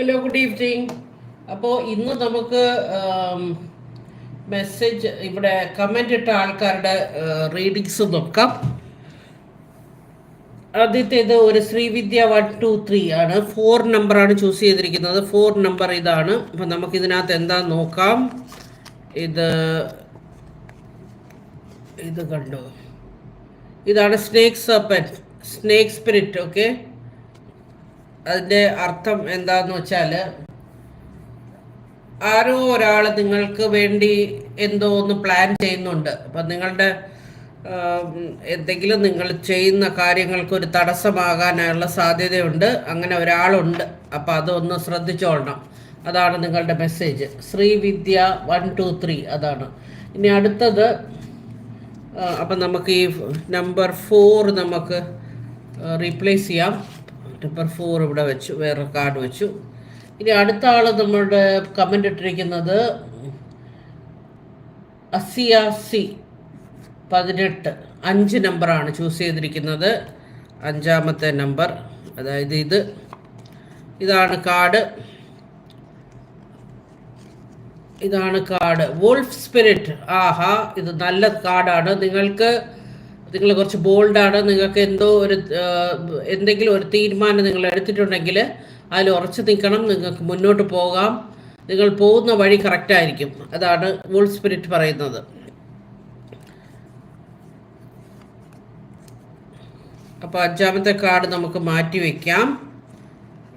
Hello good evening അപ്പോൾ ഇന്ന് നമുക്ക് മെസ്സേജ് ഇവിടെ കമന്റ് ഇട്ട ആൾക്കാരുടെ റീഡിങ്സ് നോക്കാം. ആദ്യത്തേത് ഒരു ശ്രീവിദ്യ വൺ ടു ത്രീ ആണ്. ഫോർ നമ്പറാണ് ചൂസ് ചെയ്തിരിക്കുന്നത്. ഫോർ നമ്പർ ഇതാണ്. അപ്പം നമുക്ക് ഇതിനകത്ത് എന്താ നോക്കാം? ഇത് ഇത് കണ്ടോ? ഇതാണ് snake serpent snake spirit okay അതിന്റെ അർത്ഥം എന്താന്ന് വെച്ചാൽ ആരോ ഒരാൾ നിങ്ങൾക്ക് വേണ്ടി എന്തോ ഒന്ന് പ്ലാൻ ചെയ്യുന്നുണ്ട്. അപ്പം നിങ്ങളുടെ എന്തെങ്കിലും നിങ്ങൾ ചെയ്യുന്ന കാര്യങ്ങൾക്ക് ഒരു തടസ്സമാകാനുള്ള സാധ്യതയുണ്ട്. അങ്ങനെ ഒരാളുണ്ട്. അപ്പം അതൊന്ന് ശ്രദ്ധിച്ചോളണം. അതാണ് നിങ്ങളുടെ message Sreevidya one two three അതാണ്. ഇനി അടുത്തത് അപ്പം നമുക്ക് ഈ നമ്പർ ഫോർ നമുക്ക് റീപ്ലേസ് ചെയ്യാം. നമ്പർ ഫോർ ഇവിടെ വെച്ചു വേറെ കാർഡ് വെച്ചു. ഇനി അടുത്ത ആൾ നമ്മളുടെ കമന്റ് ഇട്ടിരിക്കുന്നത് അസിയാസി പതിനെട്ട്. അഞ്ച് നമ്പറാണ് ചൂസ് ചെയ്തിരിക്കുന്നത്. അഞ്ചാമത്തെ നമ്പർ അതായത് ഇത്. ഇതാണ് കാർഡ് ഇതാണ് കാർഡ് വോൾഫ് സ്പിരിറ്റ് ആഹാ ഇത് നല്ല കാർഡാണ് നിങ്ങൾക്ക് നിങ്ങൾ കുറച്ച് ബോൾഡാണ്. നിങ്ങൾക്ക് എന്തോ ഒരു എന്തെങ്കിലും ഒരു തീരുമാനം നിങ്ങൾ എടുത്തിട്ടുണ്ടെങ്കിൽ അതിൽ ഉറച്ചു നിൽക്കണം. നിങ്ങൾക്ക് മുന്നോട്ട് പോകാം. നിങ്ങൾ പോകുന്ന വഴി കറക്റ്റ് ആയിരിക്കും. അതാണ് വോൾ സ്പിരിറ്റ് പറയുന്നത്. അപ്പോൾ അഞ്ചാമത്തെ കാർഡ് നമുക്ക് മാറ്റി വെക്കാം.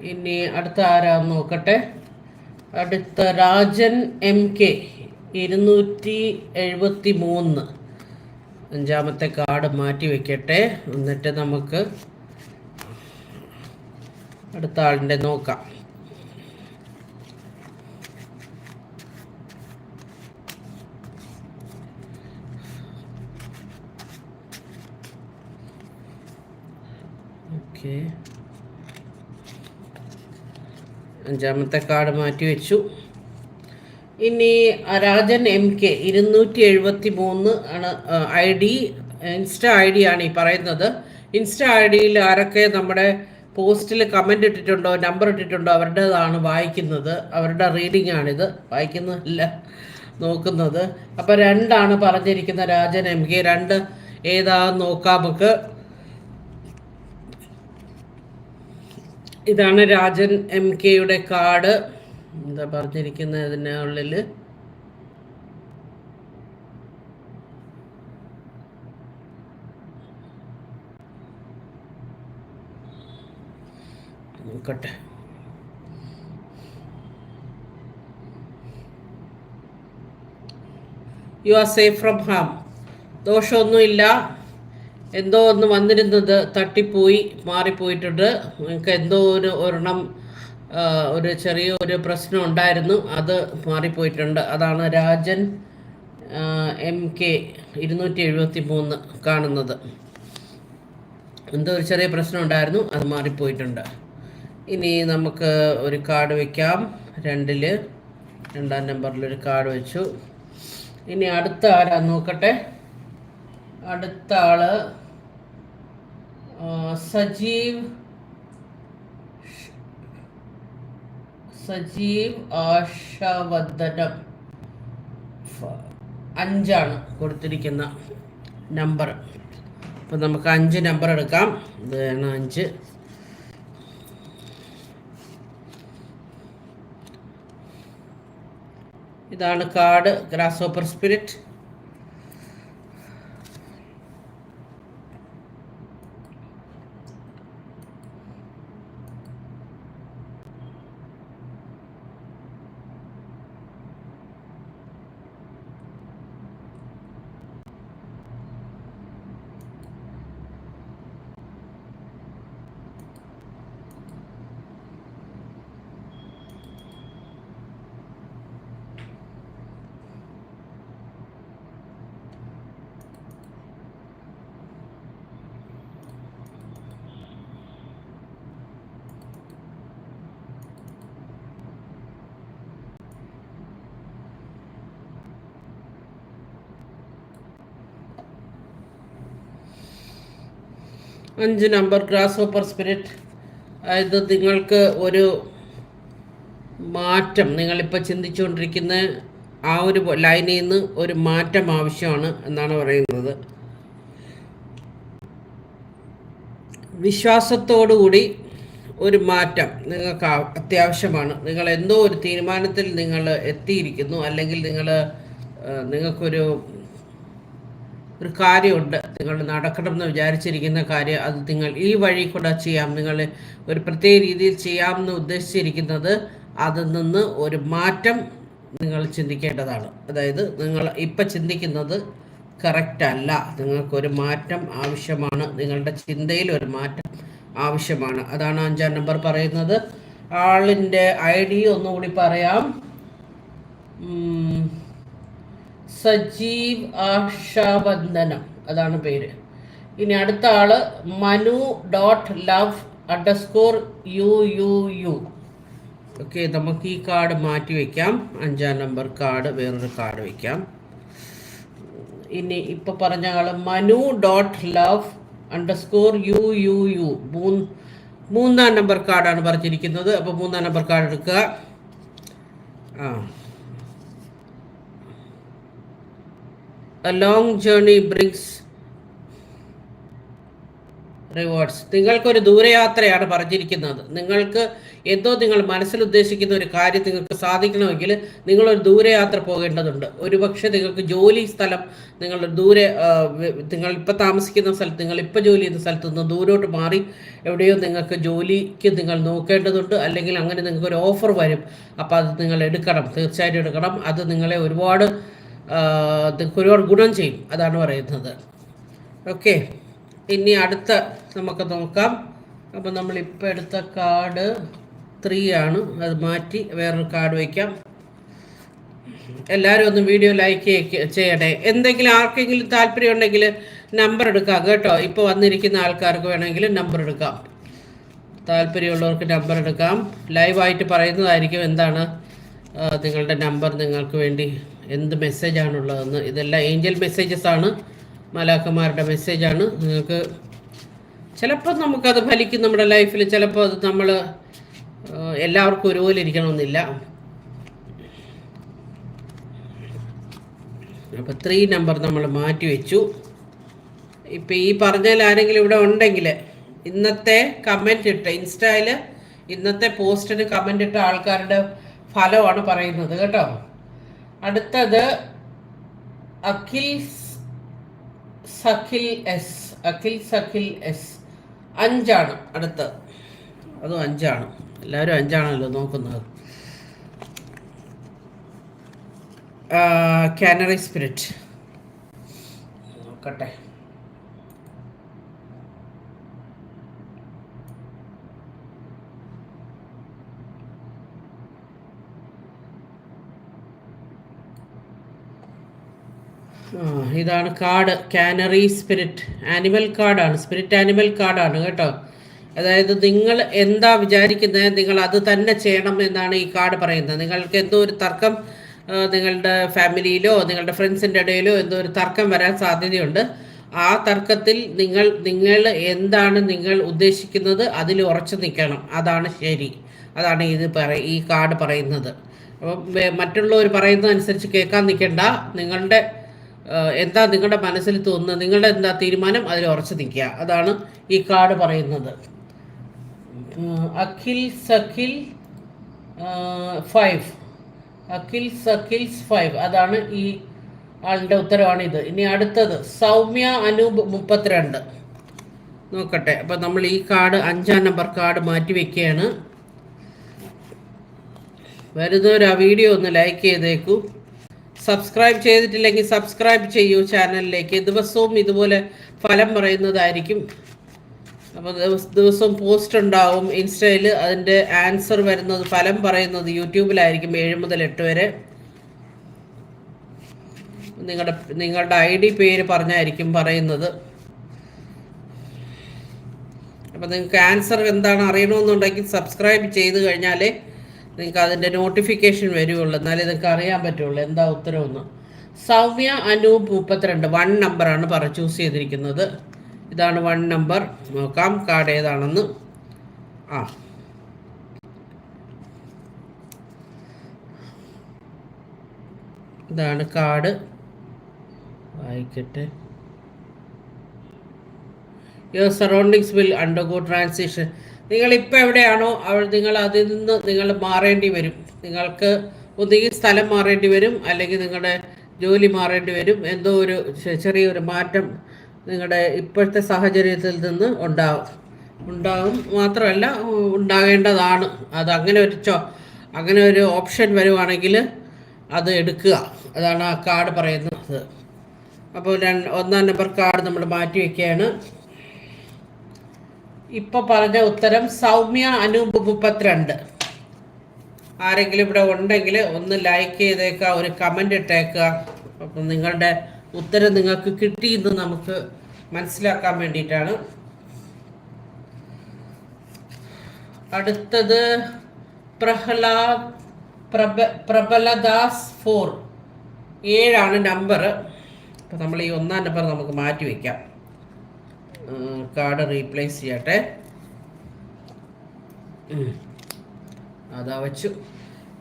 ഇനി അടുത്ത ആരാന്ന് നോക്കട്ടെ. അടുത്ത രാജൻ എം കെ ഇരുന്നൂറ്റി എഴുപത്തി മൂന്ന് അഞ്ചാമത്തെ കാർഡ് മാറ്റി വെക്കട്ടെ. എന്നിട്ട് നമുക്ക് അടുത്ത ആളിന്റെ നോക്കാം. അഞ്ചാമത്തെ കാർഡ് മാറ്റി വെച്ചു. ഇനി രാജൻ എം കെ ഇരുന്നൂറ്റി എഴുപത്തി മൂന്ന് ആണ് I D insta I D ആണ് ഈ പറയുന്നത്. ഇൻസ്റ്റ ഐ ഡിയിൽ ആരൊക്കെ നമ്മുടെ പോസ്റ്റിൽ കമന്റ് ഇട്ടിട്ടുണ്ടോ നമ്പർ ഇട്ടിട്ടുണ്ടോ അവരുടേതാണ് വായിക്കുന്നത്. അവരുടെ റീഡിംഗ് ആണിത്. വായിക്കുന്നതല്ല നോക്കുന്നത്. അപ്പോൾ രണ്ടാണ് പറഞ്ഞിരിക്കുന്ന രാജൻ എം കെ. രണ്ട് ഏതാന്ന് നോക്കാം നമുക്ക്. ഇതാണ് രാജൻ എം കെയുടെ കാർഡ്. എന്താ പറഞ്ഞിരിക്കുന്ന ഇതിനുള്ളിൽ നോക്കട്ടെ. You are safe from harm ദോഷമൊന്നുമില്ല. എന്തോ ഒന്ന് വന്നിരുന്നത് തട്ടിപ്പോയി മാറിപ്പോയിട്ടുണ്ട്. നിങ്ങൾക്ക് എന്തോ ഒരു ഒരെണ്ണം ഒരു ചെറിയ ഒരു പ്രശ്നം ഉണ്ടായിരുന്നു. അത് മാറിപ്പോയിട്ടുണ്ട്. അതാണ് രാജൻ എം കെ ഇരുന്നൂറ്റി എഴുപത്തി മൂന്ന് കാണുന്നത്. എന്തോ ഒരു ചെറിയ പ്രശ്നം ഉണ്ടായിരുന്നു. അത് മാറിപ്പോയിട്ടുണ്ട്. ഇനി നമുക്ക് ഒരു കാർഡ് വയ്ക്കാം രണ്ടിൽ രണ്ടാം നമ്പറിൽ ഒരു കാർഡ് വെച്ചു. ഇനി അടുത്ത ആരാ നോക്കട്ടെ? അടുത്ത ആൾ സജീവ് സജീവ് ആശാവദനം ഫ- അഞ്ചാണ് കൊടുത്തിരിക്കുന്ന നമ്പർ. അപ്പം നമുക്ക് അഞ്ച് നമ്പർ എടുക്കാം. ഇതാണ് അഞ്ച്. ഇതാണ് കാർഡ് ഗ്രാസ് ഓപ്പർ സ്പിരിറ്റ്. അഞ്ച് നമ്പർ ഗ്രാസ് ഓപ്പർ സ്പിരിറ്റ് അതായത് നിങ്ങൾക്ക് ഒരു മാറ്റം നിങ്ങളിപ്പോൾ ചിന്തിച്ചുകൊണ്ടിരിക്കുന്ന ആ ഒരു ലൈനിൽ നിന്ന് ഒരു മാറ്റം ആവശ്യമാണ് എന്നാണ് പറയുന്നത്. വിശ്വാസത്തോടുകൂടി ഒരു മാറ്റം നിങ്ങൾക്ക് അത്യാവശ്യമാണ്. നിങ്ങൾ എന്തോ ഒരു തീരുമാനത്തിൽ നിങ്ങൾ എത്തിയിരിക്കുന്നു അല്ലെങ്കിൽ നിങ്ങൾ നിങ്ങൾക്കൊരു ഒരു കാര്യമുണ്ട്. നിങ്ങൾ നടക്കണം എന്ന് വിചാരിച്ചിരിക്കുന്ന കാര്യം അത് നിങ്ങൾ ഈ വഴി കൂടെ ചെയ്യാം. നിങ്ങൾ ഒരു പ്രത്യേക രീതിയിൽ ചെയ്യാമെന്ന് ഉദ്ദേശിച്ചിരിക്കുന്നത് അതിൽ നിന്ന് ഒരു മാറ്റം നിങ്ങൾ ചിന്തിക്കേണ്ടതാണ്. അതായത് നിങ്ങൾ ഇപ്പം ചിന്തിക്കുന്നത് കറക്റ്റ് അല്ല. നിങ്ങൾക്കൊരു മാറ്റം ആവശ്യമാണ്. നിങ്ങളുടെ ചിന്തയിൽ ഒരു മാറ്റം ആവശ്യമാണ്. അതാണ് അഞ്ചാം നമ്പർ പറയുന്നത്. ആളിന്റെ ഐ ഡി ഒന്നുകൂടി പറയാം. സജീവ് ആശാവന്ദനം അതാണ് പേര്. ഇനി അടുത്ത ആൾ Manu dot love underscore u u u. Okay നമുക്ക് ഈ കാർഡ് മാറ്റി വയ്ക്കാം അഞ്ചാം നമ്പർ കാർഡ് വേറൊരു കാർഡ് വയ്ക്കാം ഇനി ഇപ്പോൾ പറഞ്ഞ ആൾ Manu dot love underscore u u u. മൂന്നാം നമ്പർ കാർഡാണ് പറഞ്ഞിരിക്കുന്നത്. അപ്പോൾ മൂന്നാം നമ്പർ കാർഡ് എടുക്കുക. ആ. A long journey brings rewards നിങ്ങൾക്കൊരു ദൂരയാത്രയാണ് പറഞ്ഞിരിക്കുന്നത്. നിങ്ങൾക്ക് എന്തോ നിങ്ങൾ മനസ്സിൽ ഉദ്ദേശിക്കുന്ന ഒരു കാര്യം നിങ്ങൾക്ക് സാധിക്കണമെങ്കിൽ നിങ്ങളൊരു ദൂരയാത്ര പോകേണ്ടതുണ്ട്. ഒരുപക്ഷെ നിങ്ങൾക്ക് ജോലി സ്ഥലം നിങ്ങൾ ദൂരെ നിങ്ങൾ ഇപ്പം താമസിക്കുന്ന സ്ഥലത്ത് നിങ്ങൾ ഇപ്പം ജോലി ചെയ്യുന്ന സ്ഥലത്ത് നിന്ന് ദൂരോട്ട് മാറി എവിടെയോ നിങ്ങൾക്ക് ജോലിക്ക് നിങ്ങൾ നോക്കേണ്ടതുണ്ട്. അല്ലെങ്കിൽ അങ്ങനെ നിങ്ങൾക്ക് ഒരു ഓഫർ വരും. അപ്പോൾ അത് നിങ്ങൾ എടുക്കണം. തീർച്ചയായിട്ടും എടുക്കണം. അത് നിങ്ങളെ ഒരുപാട് ഒരുപാട് ഗുണം ചെയ്യും. അതാണ് പറയുന്നത്. ഓക്കെ. ഇനി അടുത്ത നമുക്ക് നോക്കാം. അപ്പോൾ നമ്മളിപ്പോൾ എടുത്ത കാർഡ് ത്രീ ആണ്. അത് മാറ്റി വേറൊരു കാർഡ് വയ്ക്കാം. എല്ലാവരും ഒന്ന് വീഡിയോ ലൈക്ക് ചെയ്യട്ടെ. എന്തെങ്കിലും ആർക്കെങ്കിലും താല്പര്യം ഉണ്ടെങ്കിൽ നമ്പർ എടുക്കാം കേട്ടോ. ഇപ്പോൾ വന്നിരിക്കുന്ന ആൾക്കാർക്ക് വേണമെങ്കിൽ നമ്പർ എടുക്കാം. താല്പര്യമുള്ളവർക്ക് നമ്പർ എടുക്കാം. ലൈവായിട്ട് പറയുന്നതായിരിക്കും എന്താണ് നിങ്ങളുടെ നമ്പർ നിങ്ങൾക്ക് വേണ്ടി. എന്ത് മെസ്സേജാണുള്ളതെന്ന്. ഇതെല്ലാം ഏഞ്ചൽ മെസ്സേജസ് ആണ് മലാക്കന്മാരുടെ മെസ്സേജാണ്. നിങ്ങൾക്ക് ചിലപ്പോൾ നമുക്കത് ഫലിക്കും നമ്മുടെ ലൈഫിൽ. ചിലപ്പോൾ അത് നമ്മൾ എല്ലാവർക്കും ഒരുപോലെ ഇരിക്കണമെന്നില്ല അപ്പോൾ ത്രീ നമ്പർ നമ്മൾ മാറ്റി വെച്ചു. ഇപ്പം ഈ പറഞ്ഞതിൽ ആരെങ്കിലും ഇവിടെ ഉണ്ടെങ്കിൽ ഇന്നത്തെ കമന്റ് ഇട്ട ഇൻസ്റ്റയിൽ ഇന്നത്തെ പോസ്റ്റിന് കമന്റ് ഇട്ട ആൾക്കാരുടെ ഫലമാണ് പറയുന്നത് കേട്ടോ. അടുത്തത് അഖിൽ സഖിൽ എസ്. അഖിൽ സഖിൽ എസ്. അഞ്ചാണ് അടുത്ത്. അതും അഞ്ചാണ്. എല്ലാവരും അഞ്ചാണല്ലോ നോക്കുന്നത്. കാനറി സ്പിരിറ്റ് നോക്കട്ടെ. ഇതാണ് കാർഡ് കാനറി സ്പിരിറ്റ് ആനിമൽ കാർഡാണ് സ്പിരിറ്റ് ആനിമൽ കാർഡാണ് കേട്ടോ. അതായത് നിങ്ങൾ എന്താ വിചാരിക്കുന്നത്? നിങ്ങൾ അത് തന്നെ ചെയ്യണം എന്നാണ് ഈ കാർഡ് പറയുന്നത്. നിങ്ങൾക്ക് എന്തോ ഒരു തർക്കം നിങ്ങളുടെ ഫാമിലിയിലോ നിങ്ങളുടെ ഫ്രണ്ട്സിന്റെ ഇടയിലോ എന്തോ ഒരു തർക്കം വരാൻ സാധ്യതയുണ്ട്. ആ തർക്കത്തിൽ നിങ്ങൾ നിങ്ങൾ എന്താണ് നിങ്ങൾ ഉദ്ദേശിക്കുന്നത്? അതിൽ ഉറച്ചു നിൽക്കണം. അതാണ് ശരി. അതാണ് ഇത് പറ ഈ കാർഡ് പറയുന്നത്. അപ്പം മറ്റുള്ളവർ പറയുന്നതനുസരിച്ച് കേൾക്കാൻ നിൽക്കേണ്ട. നിങ്ങളുടെ എന്താ നിങ്ങളുടെ മനസ്സിൽ തോന്നുന്നത്? നിങ്ങളുടെ എന്താ തീരുമാനം? അതിൽ ഉറച്ചു നിൽക്കുക. അതാണ് ഈ കാർഡ് പറയുന്നത്. അഖിൽ സഖിൽ ഫൈവ്. അഖിൽ സഖിൽസ് ഫൈവ്. അതാണ് ഈ ആളുടെ ഉത്തരവാണിത്. ഇനി അടുത്തത് സൗമ്യ അനൂപ് മുപ്പത്തിരണ്ട്. നോക്കട്ടെ. അപ്പം നമ്മൾ ഈ കാർഡ് അഞ്ചാം നമ്പർ കാർഡ് മാറ്റി വെക്കുകയാണ്. വരുന്നവർ ആ വീഡിയോ ഒന്ന് ലൈക്ക് ചെയ്തേക്കൂ. സബ്സ്ക്രൈബ് ചെയ്തിട്ടില്ലെങ്കിൽ സബ്സ്ക്രൈബ് ചെയ്യൂ ചാനലിലേക്ക്. ദിവസവും ഇതുപോലെ ഫലം പറയുന്നതായിരിക്കും. അപ്പോൾ ദിവസവും പോസ്റ്റ് ഉണ്ടാവും. ഇൻസ്റ്റയിൽ അതിന്റെ ആൻസർ വരുന്നത് ഫലം പറയുന്നത് യൂട്യൂബിലായിരിക്കും ഏഴ് മുതൽ എട്ട് വരെ. നിങ്ങളുടെ നിങ്ങളുടെ ഐ ഡി പേര് പറഞ്ഞായിരിക്കും പറയുന്നത്. അപ്പോൾ നിങ്ങൾക്ക് ആൻസർ എന്താണ് അറിയണമെന്നുണ്ടെങ്കിൽ സബ്സ്ക്രൈബ് ചെയ്ത് കഴിഞ്ഞാലേ നിങ്ങൾക്ക് അതിന്റെ നോട്ടിഫിക്കേഷൻ വരുവുള്ളൂ. എന്നാലേ നിങ്ങൾക്ക് അറിയാൻ പറ്റുള്ളൂ. എന്താ ഉത്തരവെന്ന്. സൗമ്യ അനൂപ് മുപ്പത്തിരണ്ട്. വൺ നമ്പറാണ് പറ ചൂസ് ചെയ്തിരിക്കുന്നത്. ഇതാണ് വൺ നമ്പർ നോക്കാം കാർഡ് ഏതാണെന്ന്. ആ. ഇതാണ് കാർഡ് വായിക്കട്ടെ. Your surroundings will undergo transition നിങ്ങൾ ഇപ്പോൾ എവിടെയാണോ അവൾ നിങ്ങൾ അതിൽ നിന്ന് നിങ്ങൾ മാറേണ്ടി വരും. നിങ്ങൾക്ക് ഒന്നുകിൽ സ്ഥലം മാറേണ്ടി വരും അല്ലെങ്കിൽ നിങ്ങളുടെ ജോലി മാറേണ്ടി വരും. എന്തോ ഒരു ചെറിയൊരു മാറ്റം നിങ്ങളുടെ ഇപ്പോഴത്തെ സാഹചര്യത്തിൽ നിന്ന് ഉണ്ടാവും. ഉണ്ടാകും മാത്രമല്ല ഉണ്ടാകേണ്ടതാണ്. അത് അങ്ങനെ ഒരു ചോ അങ്ങനെ ഒരു ഓപ്ഷൻ വരുവാണെങ്കിൽ അത് എടുക്കുക. അതാണ് ആ കാർഡ് പറയുന്നത്. അപ്പോൾ ഒന്നാം നമ്പർ കാർഡ് നമ്മൾ മാറ്റി വയ്ക്കുകയാണ്. ഇപ്പൊ പറഞ്ഞ ഉത്തരം സൗമ്യ അനൂപ് മുപ്പത്തിരണ്ട്. ആരെങ്കിലും ഇവിടെ ഉണ്ടെങ്കിൽ ഒന്ന് ലൈക്ക് ചെയ്തേക്കുക ഒരു കമന്റ് ഇട്ടേക്കുക. അപ്പം നിങ്ങളുടെ ഉത്തരം നിങ്ങൾക്ക് കിട്ടിയെന്ന് നമുക്ക് മനസ്സിലാക്കാൻ വേണ്ടിയിട്ടാണ്. അടുത്തത് പ്രഹ്ലാദ് പ്രബ പ്രബലദാസ് ഫോർ. ഏഴാണ് നമ്പർ അപ്പം നമ്മൾ ഈ ഒന്നാം നമ്പർ നമുക്ക് മാറ്റി വയ്ക്കാം കാർഡ് റീപ്ലേസ് ചെയ്യട്ടെ. അതാ വെച്ചു.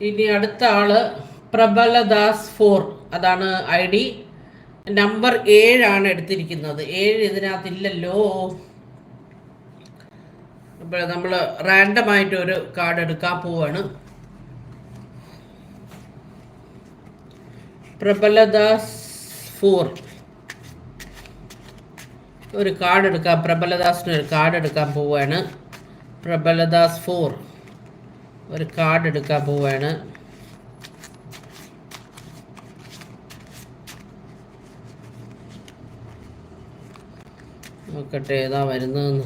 ഇനി അടുത്ത ആൾ പ്രബലദാസ് ഫോർ. അതാണ് ഐ ഡി നമ്പർ ഏഴാണ് എടുത്തിരിക്കുന്നത്. ഏഴ് ഇതിനകത്ത് ഇല്ലല്ലോ നമ്മൾ റാൻഡമായിട്ട് ഒരു കാർഡ് എടുക്കാൻ പോവാണ്. പ്രബലദാസ് ഫോർ. ഒരു കാർഡ് എടുക്കാം. പ്രബലദാസിന് ഒരു കാർഡ് എടുക്കാൻ പോവുകയാണ്. പ്രബലദാസ് ഫോർ ഒരു കാർഡ് എടുക്കാൻ പോവുകയാണ്. നോക്കട്ടെ ഏതാ വരുന്നതെന്ന്.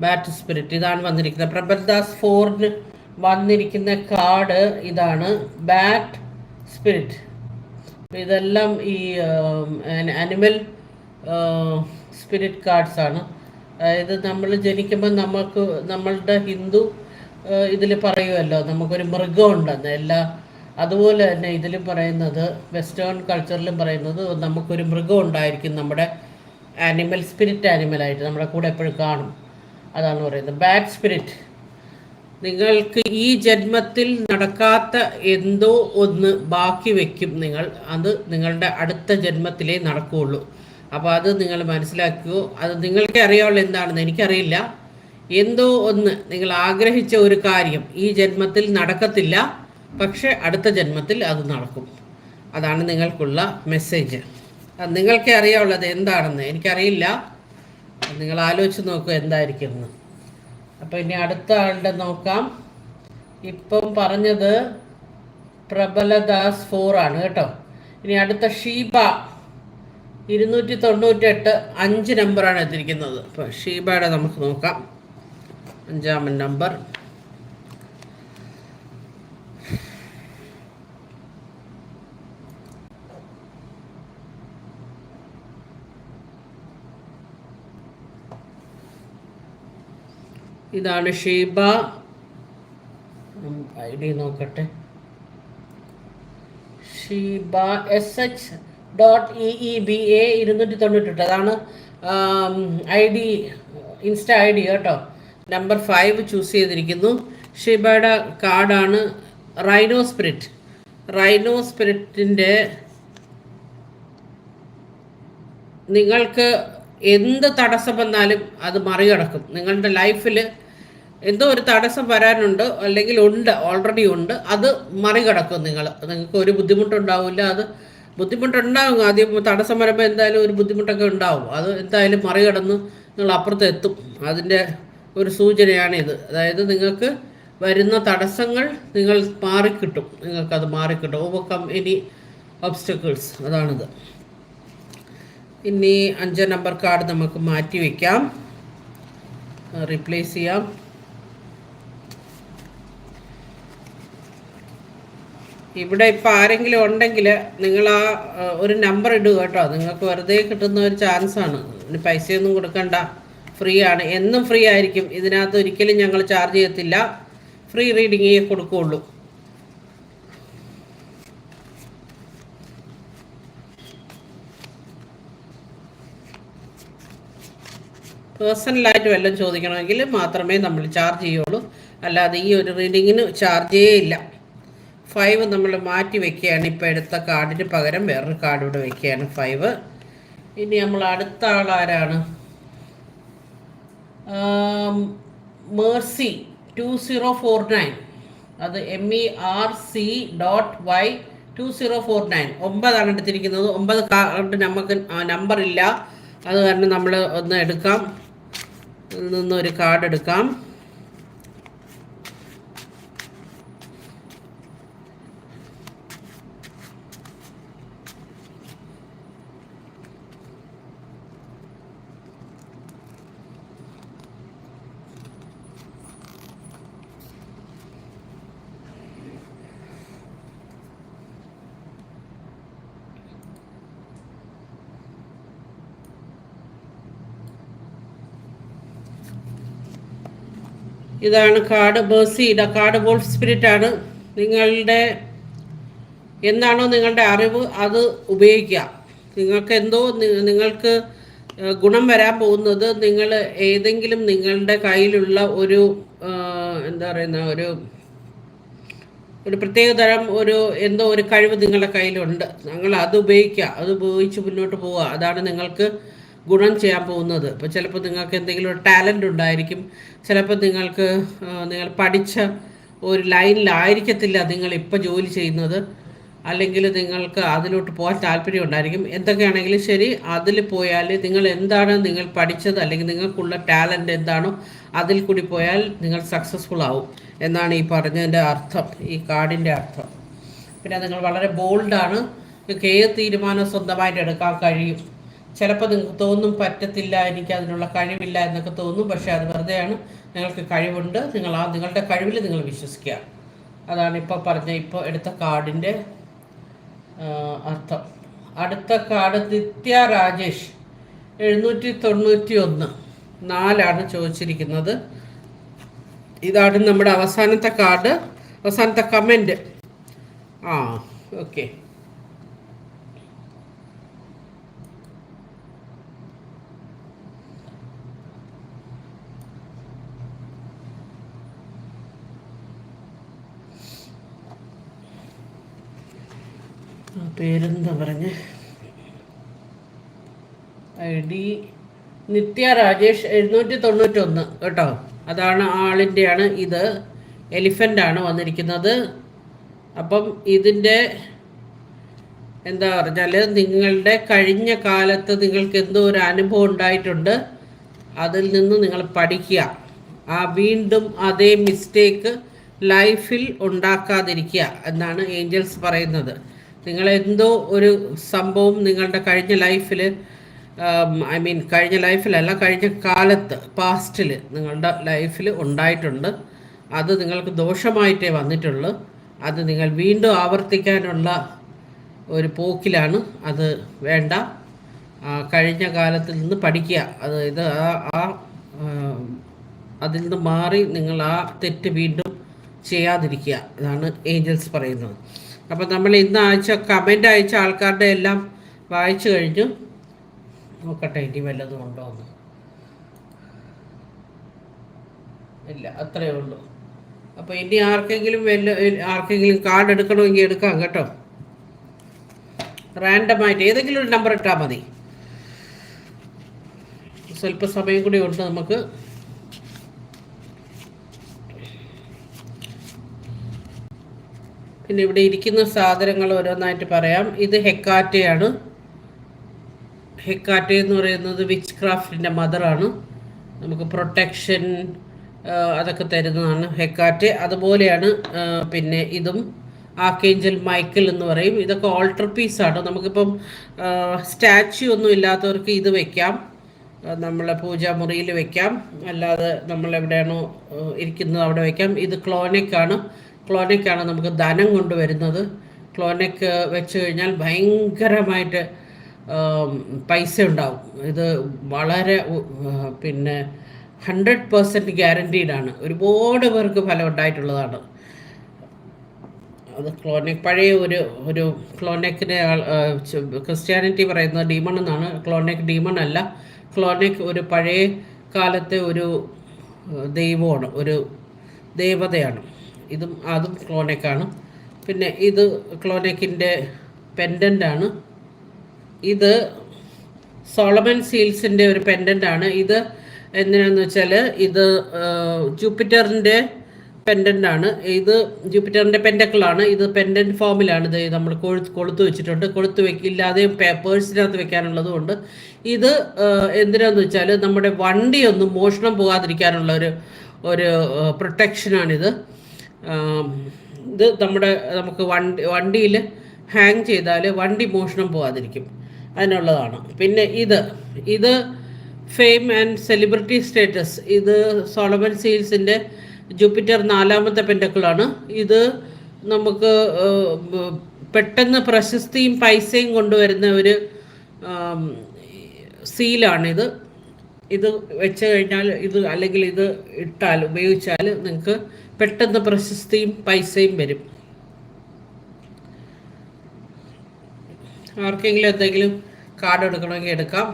ബാറ്റ് സ്പിരിറ്റ് ഇതാണ് വന്നിരിക്കുന്നത്. പ്രബൽദാസ് ഫോറിന് വന്നിരിക്കുന്ന കാർഡ് ഇതാണ്. ബാറ്റ് സ്പിരിറ്റ് ഇതെല്ലാം ഈ അനിമൽ സ്പിരിറ്റ് കാർഡ്സ് ആണ്. അതായത് നമ്മൾ ജനിക്കുമ്പോൾ നമുക്ക് നമ്മളുടെ ഹിന്ദു ഇതിൽ പറയുമല്ലോ നമുക്കൊരു മൃഗം ഉണ്ടെന്ന് എല്ലാ അതുപോലെ തന്നെ ഇതിലും പറയുന്നത് വെസ്റ്റേൺ കൾച്ചറിലും പറയുന്നത് നമുക്കൊരു മൃഗം ഉണ്ടായിരിക്കും നമ്മുടെ ആനിമൽ സ്പിരിറ്റ് ആനിമലായിട്ട് നമ്മുടെ കൂടെ എപ്പോഴും കാണും. അതാണ് പറയുന്നത്. ബാഡ് സ്പിരിറ്റ് നിങ്ങൾക്ക് ഈ ജന്മത്തിൽ നടക്കാത്ത എന്തോ ഒന്ന് ബാക്കി വെക്കും നിങ്ങൾ. അത് നിങ്ങളുടെ അടുത്ത ജന്മത്തിലേ നടക്കുകയുള്ളൂ അപ്പോൾ അത് നിങ്ങൾ മനസ്സിലാക്കുകയോ അത് നിങ്ങൾക്ക് അറിയാവുള്ളൂ എന്താണെന്ന് എനിക്കറിയില്ല. എന്തോ ഒന്ന് നിങ്ങൾ ആഗ്രഹിച്ച ഒരു കാര്യം ഈ ജന്മത്തിൽ നടക്കത്തില്ല. പക്ഷെ അടുത്ത ജന്മത്തിൽ അത് നടക്കും. അതാണ് നിങ്ങൾക്കുള്ള മെസ്സേജ്. നിങ്ങൾക്കേ അറിയാവുള്ളത് എന്താണെന്ന് എനിക്കറിയില്ല. നിങ്ങൾ ആലോചിച്ച് നോക്കുക എന്തായിരിക്കും എന്ന്. അപ്പോൾ ഇനി അടുത്ത ആളുടെ നോക്കാം. ഇപ്പം പറഞ്ഞത് പ്രബലദാസ് ഫോർ ആണ് കേട്ടോ. ഇനി അടുത്ത ഷീബ ഇരുന്നൂറ്റി തൊണ്ണൂറ്റെട്ട് അഞ്ച് നമ്പറാണ് എത്തിയിരിക്കുന്നത്. അപ്പോൾ ഷീബയുടെ നമുക്ക് നോക്കാം. അഞ്ചാമൻ നമ്പർ ഇതാണ് ഷീബ. ഐ ഡി നോക്കട്ടെ. Sheeba S H dot E E B A ഇരുന്നൂറ്റി തൊണ്ണൂറ്റെട്ട് അതാണ് I D insta I D കേട്ടോ. നമ്പർ ഫൈവ് ചൂസ് ചെയ്തിരിക്കുന്നു. ഷീബയുടെ കാർഡാണ് റൈനോ സ്പിരിറ്റ് റൈനോ സ്പിരിറ്റിന്റെ നിങ്ങൾക്ക് എന്ത് തടസ്സം വന്നാലും അത് മറികടക്കും. നിങ്ങളുടെ ലൈഫിൽ എന്തോ ഒരു തടസ്സം വരാനുണ്ട് അല്ലെങ്കിൽ ഉണ്ട് ഓൾറെഡി ഉണ്ട് അത് മറികടക്കും നിങ്ങൾ. നിങ്ങൾക്ക് ഒരു ബുദ്ധിമുട്ടുണ്ടാവില്ല അത് ബുദ്ധിമുട്ടുണ്ടാവും. ആദ്യം തടസ്സം വരുമ്പോൾ എന്തായാലും ഒരു ബുദ്ധിമുട്ടൊക്കെ ഉണ്ടാവും. അത് എന്തായാലും മറികടന്ന് നിങ്ങൾ അപ്പുറത്ത് എത്തും. അതിന്റെ ഒരു സൂചനയാണിത്. അതായത് നിങ്ങൾക്ക് വരുന്ന തടസ്സങ്ങൾ നിങ്ങൾ മാറിക്കിട്ടും. നിങ്ങൾക്കത് മാറിക്കിട്ടും. ഓവർകം എനി ഒബ്സ്റ്റക്കിൾസ് അതാണിത്. ഇനി അഞ്ച് നമ്പർ കാർഡ് നമുക്ക് മാറ്റി വയ്ക്കാം റീപ്ലേസ് ചെയ്യാം. ഇവിടെ ഇപ്പോൾ ആരെങ്കിലും ഉണ്ടെങ്കിൽ നിങ്ങൾ ആ ഒരു നമ്പർ ഇടുക കേട്ടോ. നിങ്ങൾക്ക് വെറുതെ കിട്ടുന്ന ഒരു ചാൻസാണ് പൈസയൊന്നും കൊടുക്കണ്ട. ഫ്രീ ആണ്. എന്നും ഫ്രീ ആയിരിക്കും. ഇതിനകത്ത് ഒരിക്കലും ഞങ്ങൾ ചാർജ് ചെയ്യത്തില്ല. ഫ്രീ റീഡിങ്ങേ കൊടുക്കുകയുള്ളൂ. പേഴ്സണലായിട്ട് വല്ലതും ചോദിക്കണമെങ്കിൽ മാത്രമേ നമ്മൾ ചാർജ് ചെയ്യുള്ളൂ. അല്ലാതെ ഈ ഒരു റീഡിങ്ങിന് ചാർജേ ഇല്ല. ഫൈവ് നമ്മൾ മാറ്റി വെക്കുകയാണ്. ഇപ്പോൾ എടുത്ത കാർഡിന് പകരം വേറൊരു കാർഡ് ഇവിടെ വെക്കുകയാണ് ഫൈവ്. ഇനി നമ്മൾ അടുത്ത ആളാരാണ് Mercy two zero four nine. അത് M E R C dot Y two zero four nine. ഒമ്പതാണ് എടുത്തിരിക്കുന്നത്. ഒമ്പത് കാർഡ് നമുക്ക് നമ്പർ ഇല്ല. അത് കാരണം നമ്മൾ ഒന്ന് എടുക്കാം. ഇതിൽ നിന്നൊരു കാർഡ് എടുക്കാം. ഇതാണ് കാർഡ് ബേഴ്സിയുടെ കാർഡ് വോൾഫ് ആണ്. നിങ്ങളുടെ എന്താണോ നിങ്ങളുടെ അറിവ് അത് ഉപയോഗിക്കുക. നിങ്ങൾക്ക് എന്തോ നിങ്ങൾക്ക് ഗുണം വരാൻ പോകുന്നത് നിങ്ങൾ ഏതെങ്കിലും നിങ്ങളുടെ കയ്യിലുള്ള ഒരു എന്താ പറയുന്ന ഒരു ഒരു പ്രത്യേക തരം ഒരു എന്തോ ഒരു കഴിവ് നിങ്ങളുടെ കയ്യിലുണ്ട്. നിങ്ങൾ അത് ഉപയോഗിക്കുക. അത് ഉപയോഗിച്ച് മുന്നോട്ട് പോവുക. അതാണ് നിങ്ങൾക്ക് ഗുണം ചെയ്യാൻ പോകുന്നത്. ഇപ്പോൾ ചിലപ്പോൾ നിങ്ങൾക്ക് എന്തെങ്കിലും ഒരു ടാലന്റ് ഉണ്ടായിരിക്കും. ചിലപ്പോൾ നിങ്ങൾക്ക് നിങ്ങൾ പഠിച്ച ഒരു ലൈനിലായിരിക്കത്തില്ല നിങ്ങൾ ഇപ്പോൾ ജോലി ചെയ്യുന്നത്. അല്ലെങ്കിൽ നിങ്ങൾക്ക് അതിലോട്ട് പോകാൻ താല്പര്യം ഉണ്ടായിരിക്കും. എന്തൊക്കെയാണെങ്കിലും ശരി അതിൽ പോയാൽ നിങ്ങൾ എന്താണ് നിങ്ങൾ പഠിച്ചത് അല്ലെങ്കിൽ നിങ്ങൾക്കുള്ള ടാലന്റ് എന്താണോ അതിൽ കൂടി പോയാൽ നിങ്ങൾ സക്സസ്ഫുൾ ആവും എന്നാണ് ഈ പറഞ്ഞതിന്റെ അർത്ഥം ഈ കാർഡിന്റെ അർത്ഥം. പിന്നെ നിങ്ങൾ വളരെ ബോൾഡാണ് നിങ്ങൾക്ക് ഏത് തീരുമാനം സ്വന്തമായിട്ട് എടുക്കാൻ കഴിയും? ചിലപ്പോൾ നിങ്ങൾക്ക് തോന്നും പറ്റത്തില്ല എനിക്ക് അതിനുള്ള കഴിവില്ല എന്നൊക്കെ തോന്നും. പക്ഷേ അത് വെറുതെയാണ്. നിങ്ങൾക്ക് കഴിവുണ്ട്. നിങ്ങൾ ആ നിങ്ങളുടെ കഴിവിൽ നിങ്ങൾ വിശ്വസിക്കുക. അതാണ് ഇപ്പോൾ പറഞ്ഞ ഇപ്പോൾ എടുത്ത കാർഡിന്റെ അർത്ഥം. അടുത്ത കാർഡ് നിത്യ രാജേഷ്. എഴുന്നൂറ്റി തൊണ്ണൂറ്റി ഒന്ന് നാലാണ് ചോദിച്ചിരിക്കുന്നത്. ഇതാണ് നമ്മുടെ അവസാനത്തെ കാർഡ്. അവസാനത്തെ കമന്റ് ആ ഓക്കെ. പേരെന്താ പറഞ്ഞ്? ഐ ഡി നിത്യ രാജേഷ് എഴുന്നൂറ്റി തൊണ്ണൂറ്റൊന്ന് കേട്ടോ. അതാണ് ആളിന്റെയാണ് ഇത്. എലിഫന്റ് ആണ് വന്നിരിക്കുന്നത്. അപ്പം ഇതിന്റെ എന്താ പറഞ്ഞാൽ നിങ്ങളുടെ കഴിഞ്ഞ കാലത്ത് നിങ്ങൾക്ക് എന്തോ ഒരു അനുഭവം ഉണ്ടായിട്ടുണ്ട്. അതിൽ നിന്ന് നിങ്ങൾ പഠിക്കുക. ആ വീണ്ടും അതേ മിസ്റ്റേക്ക് ലൈഫിൽ ഉണ്ടാക്കാതിരിക്കുക എന്നാണ് ഏഞ്ചൽസ് പറയുന്നത്. നിങ്ങൾ എന്തോ ഒരു സംഭവം നിങ്ങളുടെ കഴിഞ്ഞ ലൈഫിൽ ഐ മീൻ കഴിഞ്ഞ ലൈഫിലല്ല കഴിഞ്ഞ കാലത്ത് പാസ്റ്റിൽ നിങ്ങളുടെ ലൈഫിൽ ഉണ്ടായിട്ടുണ്ട്. അത് നിങ്ങൾക്ക് ദോഷമായിട്ടേ വന്നിട്ടുള്ളൂ. അത് നിങ്ങൾ വീണ്ടും ആവർത്തിക്കാനുള്ള ഒരു പോക്കിലാണ്. അത് വേണ്ട. കഴിഞ്ഞ കാലത്തിൽ നിന്ന് പഠിക്കുക. അതായത് ഇത് ആ അതിൽ നിന്ന് മാറി നിങ്ങൾ ആ തെറ്റ് വീണ്ടും ചെയ്യാതിരിക്കുക. അതാണ് ഏഞ്ചൽസ് പറയുന്നത്. അപ്പം നമ്മൾ ഇന്ന് അയച്ച കമന്റ് അയച്ച ആൾക്കാരുടെ എല്ലാം വായിച്ചു കഴിഞ്ഞു. നോക്കട്ടെ ഇനി വല്ലതും ഉണ്ടോ എന്ന്. ഇല്ല അത്രയേ ഉള്ളൂ. അപ്പോൾ ഇനി ആർക്കെങ്കിലും വല്ല ആർക്കെങ്കിലും കാർഡ് എടുക്കണമെങ്കിൽ എടുക്കാം കേട്ടോ. റാൻഡമായിട്ട് ഏതെങ്കിലും ഒരു നമ്പർ ഇട്ടാൽ മതി. സ്വല്പ സമയം കൂടി ഉണ്ട് നമുക്ക്. പിന്നെ ഇവിടെ ഇരിക്കുന്ന സാധനങ്ങൾ ഓരോന്നായിട്ട് പറയാം. ഇത് ഹെക്കാറ്റയാണ്. ഹെക്കാറ്റ എന്ന് പറയുന്നത് വിച്ച് ക്രാഫ്റ്റിന്റെ മദറാണ് നമുക്ക് പ്രൊട്ടക്ഷൻ അതൊക്കെ തരുന്നതാണ് ഹെക്കാറ്റ്. അതുപോലെയാണ് പിന്നെ ഇതും ആക്കേഞ്ചൽ മൈക്കിൾ എന്ന് പറയും. ഇതൊക്കെ ഓൾട്ടർ പീസാണ് നമുക്കിപ്പം സ്റ്റാച്യു ഒന്നും ഇല്ലാത്തവർക്ക് ഇത് വെക്കാം. നമ്മളെ പൂജാമുറിയിൽ വെക്കാം. അല്ലാതെ നമ്മൾ എവിടെയാണോ ഇരിക്കുന്നത് അവിടെ വെക്കാം. ഇത് ക്ലോണിക്കാണ് ക്ലോണിക്കാണ് നമുക്ക് ധനം കൊണ്ടുവരുന്നത്. ക്ലോനിക് വെച്ച് കഴിഞ്ഞാൽ ഭയങ്കരമായിട്ട് പൈസ ഉണ്ടാവും ഇത് വളരെ പിന്നെ ഹൺഡ്രഡ് പേഴ്സന്റ് ഗ്യാരന്റീഡാണ്. ഒരുപാട് പേർക്ക് ഫലം ഉണ്ടായിട്ടുള്ളതാണ്. അത് ക്ലോനിക് പഴയ ഒരു ഒരു ക്ലോനിക്കിനെ ക്രിസ്ത്യാനിറ്റി പറയുന്നത് ഡീമൺ എന്നാണ്. ക്ലോനിക് ഡീമൺ അല്ല. ക്ലോനിക് ഒരു പഴയ കാലത്തെ ഒരു ദൈവമാണ് ഒരു ദേവതയാണ്. ഇതും അതും ക്ലോനെക്കാണ് പിന്നെ ഇത് ക്ലോനെക്കിന്റെ പെൻഡന്റാണ് ഇത് സോളമൻ സീൽസിന്റെ ഒരു പെൻഡന്റ് ആണ്. ഇത് എന്തിനാന്ന് വെച്ചാൽ ഇത് ജൂപ്പിറ്ററിന്റെ പെൻഡന്റ് ആണ്. ഇത് ജൂപ്പിറ്ററിന്റെ പെൻഡക്കിളാണ് ഇത് പെൻഡന്റ് ഫോമിലാണ് ഇത് നമ്മൾ കൊഴുത്ത് കൊളുത്ത് വെച്ചിട്ടുണ്ട്. കൊളുത്ത് വെക്കില്ലാതെ പേഴ്സിനകത്ത് വെക്കാനുള്ളതും ഉണ്ട് ഇത് എന്തിനാന്ന് വെച്ചാൽ നമ്മുടെ വണ്ടിയൊന്നും മോഷണം പോകാതിരിക്കാനുള്ള ഒരു ഒരു പ്രൊട്ടക്ഷനാണിത് ഇത് നമ്മുടെ നമുക്ക് വണ്ടി വണ്ടിയിൽ ഹാങ് ചെയ്താൽ വണ്ടി മോഷണം പോകാതിരിക്കും അതിനുള്ളതാണ്. പിന്നെ ഇത് ഇത് ഫെയിം ആൻഡ് സെലിബ്രിറ്റി സ്റ്റേറ്റസ് ഇത് സോളമൻ സീൽസിന്റെ ജൂപ്പിറ്റർ നാലാമത്തെ പെൻഡക്കിളാണ് ഇത് നമുക്ക് പെട്ടെന്ന് പ്രശസ്തിയും പൈസയും കൊണ്ടുവരുന്ന ഒരു സീലാണിത്. ഇത് വെച്ച് കഴിഞ്ഞാൽ ഇത് അല്ലെങ്കിൽ ഇത് ഇട്ടാൽ ഉപയോഗിച്ചാൽ നിങ്ങൾക്ക് പെട്ടെന്ന് പ്രശസ്തിയും പൈസയും വരും. ആർക്കെങ്കിലും എന്തെങ്കിലും കാർഡ് എടുക്കണമെങ്കിൽ എടുക്കാം.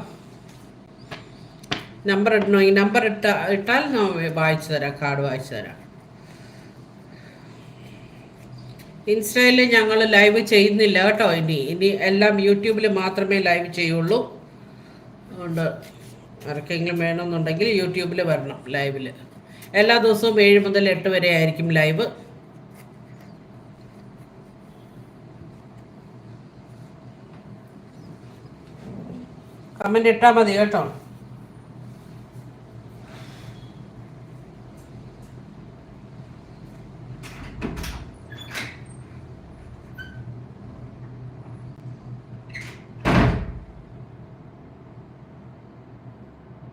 നമ്പർ ഇടണമെങ്കിൽ നമ്പർ ഇട്ട ഇട്ടാൽ ഞാൻ വായിച്ചു തരാം കാർഡ് വായിച്ചു തരാം. ഇൻസ്റ്റയിൽ ഞങ്ങൾ ലൈവ് ചെയ്യുന്നില്ല കേട്ടോ ഇനി. ഇനി എല്ലാം യൂട്യൂബിൽ മാത്രമേ ലൈവ് ചെയ്യുള്ളൂ. അതുകൊണ്ട് ആർക്കെങ്കിലും വേണമെന്നുണ്ടെങ്കിൽ യൂട്യൂബിൽ വരണം ലൈവിൽ എല്ലാ ദിവസവും ഏഴ് മുതൽ എട്ട് വരെ ആയിരിക്കും ലൈവ്. കമന്റ് ഇട്ടാൽ മതി കേട്ടോ.